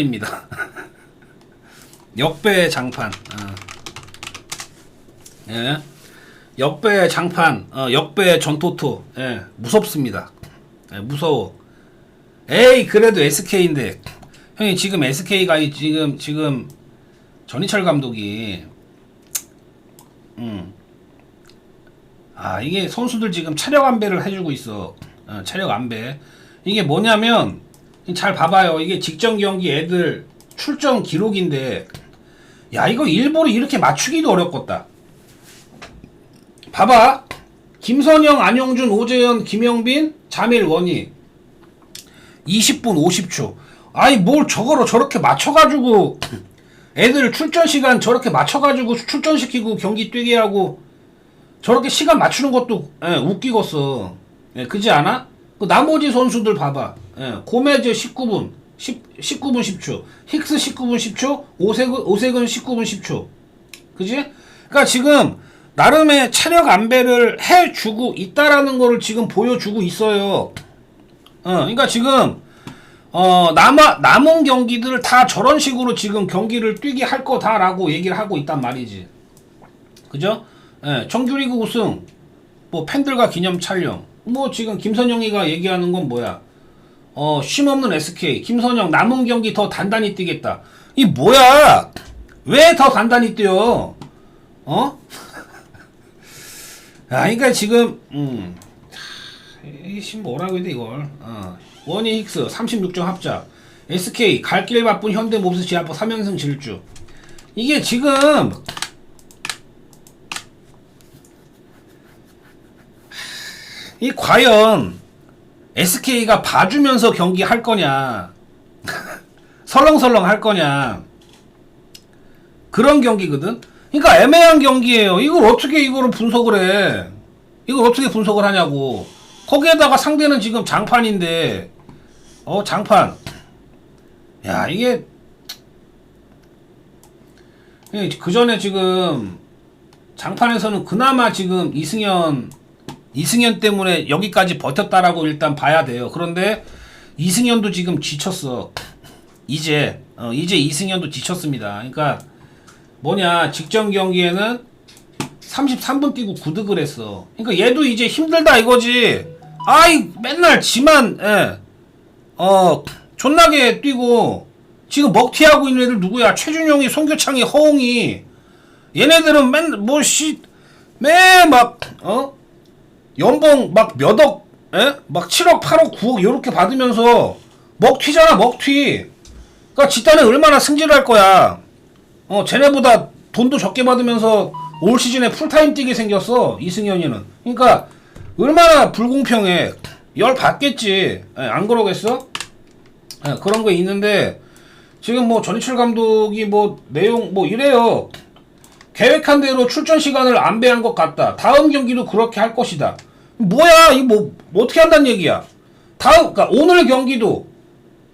입니다. 역배 장판. 어. 예. 역배 장판. 어, 역배 전토토. 예. 무섭습니다. 예, 무서워. 에이 그래도 SK인데 형이 지금 SK가 이- 지금 지금 전희철 감독이 음. 아 이게 선수들 지금 차력 안배를 해 주고 있어. 어, 차력 안배. 이게 뭐냐면 잘 봐봐요. 이게 직전 경기 애들 출전 기록인데 야 이거 일부러 이렇게 맞추기도 어렵겠다. 봐봐. 김선영, 안영준, 오재현, 김영빈, 자밀 원희 20분 50초. 아니 뭘 저거로 저렇게 맞춰가지고 애들 출전 시간 저렇게 맞춰가지고 출전시키고 경기 뛰게 하고 저렇게 시간 맞추는 것도 예, 웃기겠어. 예, 그지 않아? 그 나머지 선수들 봐봐. 예, 고메즈 19분, 10, 19분 10초, 힉스 19분 10초, 오색은, 오색은 19분 10초. 그지? 그러니까 지금 나름의 체력 안배를 해주고 있다라는 거를 지금 보여주고 있어요. 어, 그러니까 지금 어, 남아, 남은 경기들을 다 저런 식으로 지금 경기를 뛰게 할 거다라고 얘기를 하고 있단 말이지. 그죠? 예, 정규리그 우승, 뭐 팬들과 기념 촬영. 뭐 지금 김선영이가 얘기하는 건 뭐야? 어, 쉼없는 SK. 김선영 남은 경기 더 단단히 뛰겠다. 이 뭐야? 왜 더 단단히 뛰어? 어? 아, 그러니까 지금 음. 이씨 뭐라고 해야 돼 이걸 어. 원희 힉스 36점 합작 SK 갈 길 바쁜 현대 몹스 지하포 3연승 질주 이게 지금 이 과연 SK가 봐주면서 경기 할 거냐. 설렁설렁 할 거냐. 그런 경기거든. 그러니까 애매한 경기예요. 이걸 어떻게 이거를 분석을 해? 이걸 어떻게 분석을 하냐고. 거기에다가 상대는 지금 장판인데. 어 장판. 야 이게 그 전에 지금 장판에서는 그나마 지금 이승현 이승현 때문에 여기까지 버텼다라고 일단 봐야 돼요. 그런데 이승현도 지금 지쳤어. 이제 어, 이제 이승현도 지쳤습니다. 그러니까 뭐냐 직전 경기에는 33분 뛰고 구득을 했어. 그러니까 얘도 이제 힘들다 이거지. 아이 맨날 지만 예. 어 존나게 뛰고 지금 먹튀하고 있는 애들 누구야? 최준용이, 송교창이, 허웅이 얘네들은 맨 뭐씨 매막 어? 연봉 막 몇억 에? 막 7억, 8억, 9억 요렇게 받으면서 먹튀잖아, 먹튀. 그러니까 집단에 얼마나 승질을 할 거야. 어, 쟤네보다 돈도 적게 받으면서 올 시즌에 풀타임 뛰게 생겼어, 이승현이는. 그러니까 얼마나 불공평해. 열 받겠지. 에, 안 그러겠어? 에, 그런 거 있는데 지금 뭐 전희철 감독이 뭐 내용 뭐 이래요. 계획한 대로 출전 시간을 안배한 것 같다. 다음 경기도 그렇게 할 것이다. 뭐야, 이거 뭐, 뭐 어떻게 한다는 얘기야? 다음, 그니까 오늘 경기도,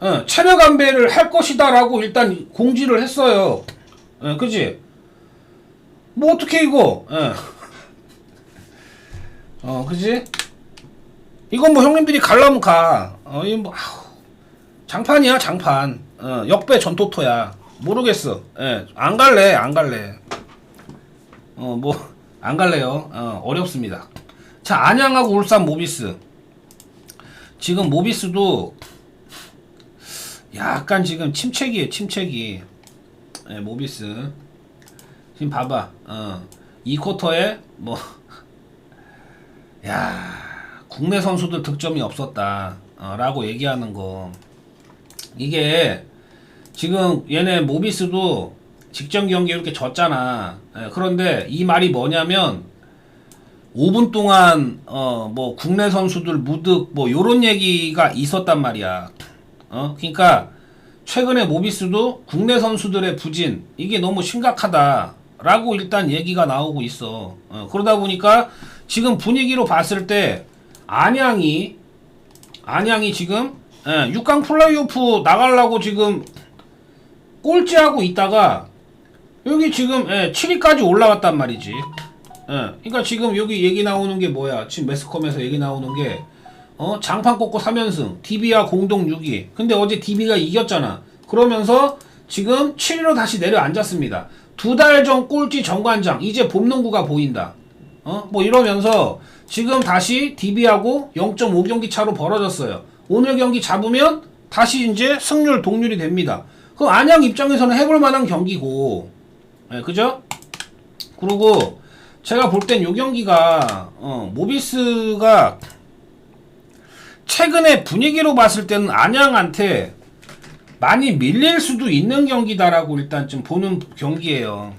어, 체력 안배를 할 것이다라고 일단 공지를 했어요. 어, 그지? 뭐 어떻게 이거, 어. 어, 그지? 이건 뭐 형님들이 갈라면 가. 어, 이 뭐, 아우, 장판이야, 장판. 어, 역배 전토토야. 모르겠어. 예, 안 갈래, 안 갈래. 어, 뭐, 안 갈래요. 어, 어렵습니다. 자, 안양하고 울산 모비스. 지금 모비스도 약간 지금 침체기에 침체기. 예, 모비스. 지금 봐봐. 어, 이 쿼터에 뭐, 야, 국내 선수들 득점이 없었다. 어, 라고 얘기하는 거. 이게 지금 얘네 모비스도 직전 경기 이렇게 졌잖아. 예, 그런데 이 말이 뭐냐면 5분 동안 어 뭐 국내 선수들 무득 뭐 요런 얘기가 있었단 말이야. 어? 그러니까 최근에 모비스도 국내 선수들의 부진 이게 너무 심각하다라고 일단 얘기가 나오고 있어. 어, 그러다 보니까 지금 분위기로 봤을 때 안양이 안양이 지금 예, 6강 플레이오프 나가려고 지금 꼴찌하고 있다가 여기 지금 예, 7위까지 올라왔단 말이지. 예, 그러니까 지금 여기 얘기 나오는 게 뭐야? 지금 매스컴에서 얘기 나오는 게 어, 장판 꽂고 3연승, DB와 공동 6위. 근데 어제 DB가 이겼잖아. 그러면서 지금 7위로 다시 내려앉았습니다. 두 달 전 꼴찌 정관장 이제 봄농구가 보인다. 어? 뭐 이러면서 지금 다시 DB하고 0.5경기 차로 벌어졌어요. 오늘 경기 잡으면 다시 이제 승률 동률이 됩니다. 그 안양 입장에서는 해볼 만한 경기고, 예, 그죠? 그리고 제가 볼 땐 요 경기가 어, 모비스가 최근에 분위기로 봤을 때는 안양한테 많이 밀릴 수도 있는 경기다라고 일단 좀 보는 경기예요.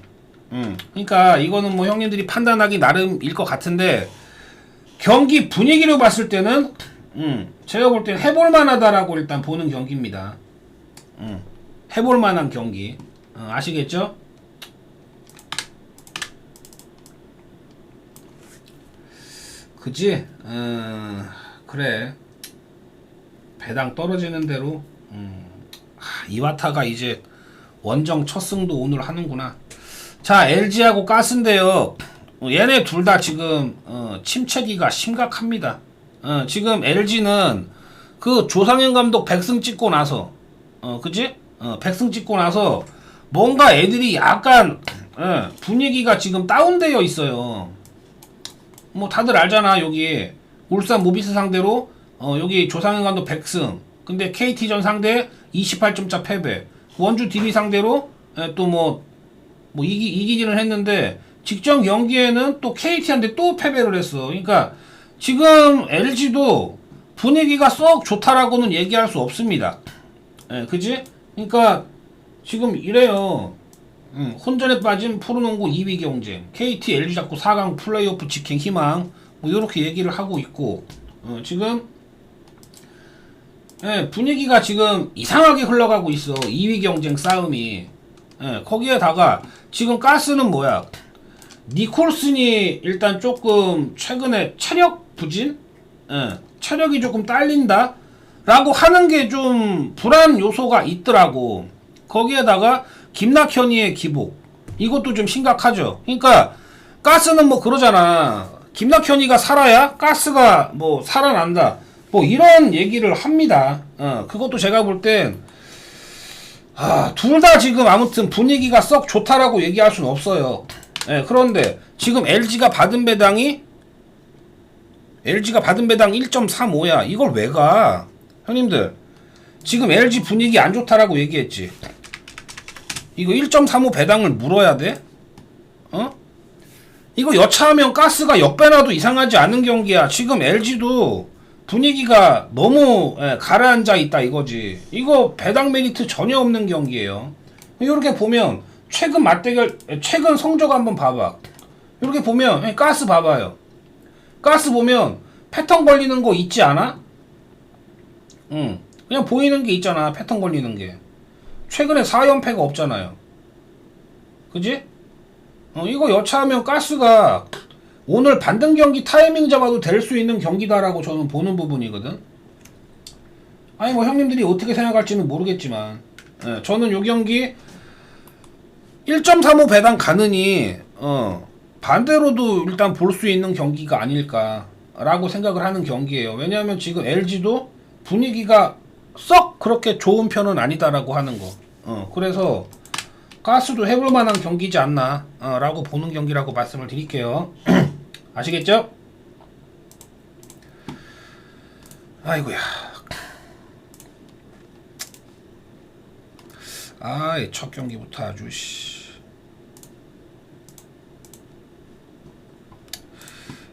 음, 그러니까 이거는 뭐 형님들이 판단하기 나름일 것 같은데 경기 분위기로 봤을 때는 음, 제가 볼땐 해볼 만하다라고 일단 보는 경기입니다. 음, 해볼 만한 경기 어, 아시겠죠? 그지? 음, 그래. 배당 떨어지는 대로 음, 하, 이와타가 이제 원정 첫 승도 오늘 하는구나. 자 LG하고 가스인데요. 어, 얘네 둘 다 지금 어, 침체기가 심각합니다. 어, 지금 LG는 그 조상현 감독 백승 찍고 나서 어 그지? 어, 백승 찍고 나서 뭔가 애들이 약간 어, 분위기가 지금 다운되어 있어요. 뭐 다들 알잖아 여기. 울산 모비스 상대로 어 여기 조상현 감독 100승. 근데 KT전 상대 28점차 패배. 원주 DB 상대로 또뭐뭐 이기 이기기는 했는데 직전 경기에는 또 KT한테 또 패배를 했어. 그러니까 지금 LG도 분위기가 썩 좋다라고는 얘기할 수 없습니다. 예 그지? 그러니까 지금 이래요 음, 혼전에 빠진 프로농구 2위 경쟁, KT, LG 잡고 4강 플레이오프 직행 희망, 뭐 이렇게 얘기를 하고 있고, 어, 지금 예, 분위기가 지금 이상하게 흘러가고 있어. 2위 경쟁 싸움이. 예, 거기에다가 지금 가스는 뭐야? 니콜슨이 일단 조금 최근에 체력 부진, 예, 체력이 조금 딸린다. 라고 하는 게 좀 불안 요소가 있더라고. 거기에다가 김낙현이의 기복 이것도 좀 심각하죠. 그러니까 가스는 뭐 그러잖아. 김낙현이가 살아야 가스가 뭐 살아난다. 뭐 이런 얘기를 합니다. 어, 그것도 제가 볼 땐 아, 둘 다 지금 아무튼 분위기가 썩 좋다라고 얘기할 수는 없어요. 예, 그런데 지금 LG가 받은 배당이 LG가 받은 배당 1.35야. 이걸 왜 가? 형님들. 지금 LG 분위기 안 좋다라고 얘기했지. 이거 1.35 배당을 물어야 돼? 어? 이거 여차하면 가스가 역배나도 이상하지 않은 경기야. 지금 LG도 분위기가 너무 예, 가라앉아 있다 이거지. 이거 배당 메리트 전혀 없는 경기예요. 이렇게 보면 최근 맞대결 최근 성적 한번 봐봐. 이렇게 보면 예, 가스 봐봐요. 가스 보면 패턴 걸리는 거 있지 않아? 응. 그냥 보이는 게 있잖아. 패턴 걸리는 게. 최근에 4연패가 없잖아요. 그지? 어, 이거 여차하면 가스가 오늘 반등 경기 타이밍 잡아도 될 수 있는 경기다라고 저는 보는 부분이거든. 아니 뭐 형님들이 어떻게 생각할지는 모르겠지만 예, 저는 요 경기 1.35 배당 가느니 어, 반대로도 일단 볼 수 있는 경기가 아닐까라고 생각을 하는 경기예요. 왜냐하면 지금 LG도 분위기가 썩 그렇게 좋은 편은 아니다라고 하는 거. 어, 그래서 가스도 해볼 만한 경기지 않나 어, 라고 보는 경기라고 말씀을 드릴게요. 아시겠죠? 아이고야. 아이 첫 경기부터 아주 씨.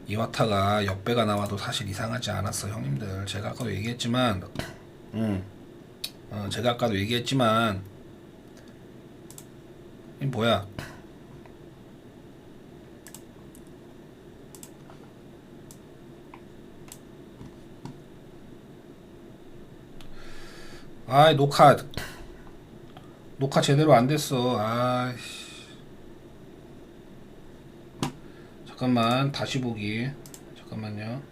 이와타가 역배가 나와도 사실 이상하지 않았어 형님들 제가 아까도 얘기했지만 음, 어, 제가 아까도 얘기했지만 이 뭐야? 아이 녹화. 녹화 제대로 안 됐어. 아이씨. 잠깐만 다시 보기. 잠깐만요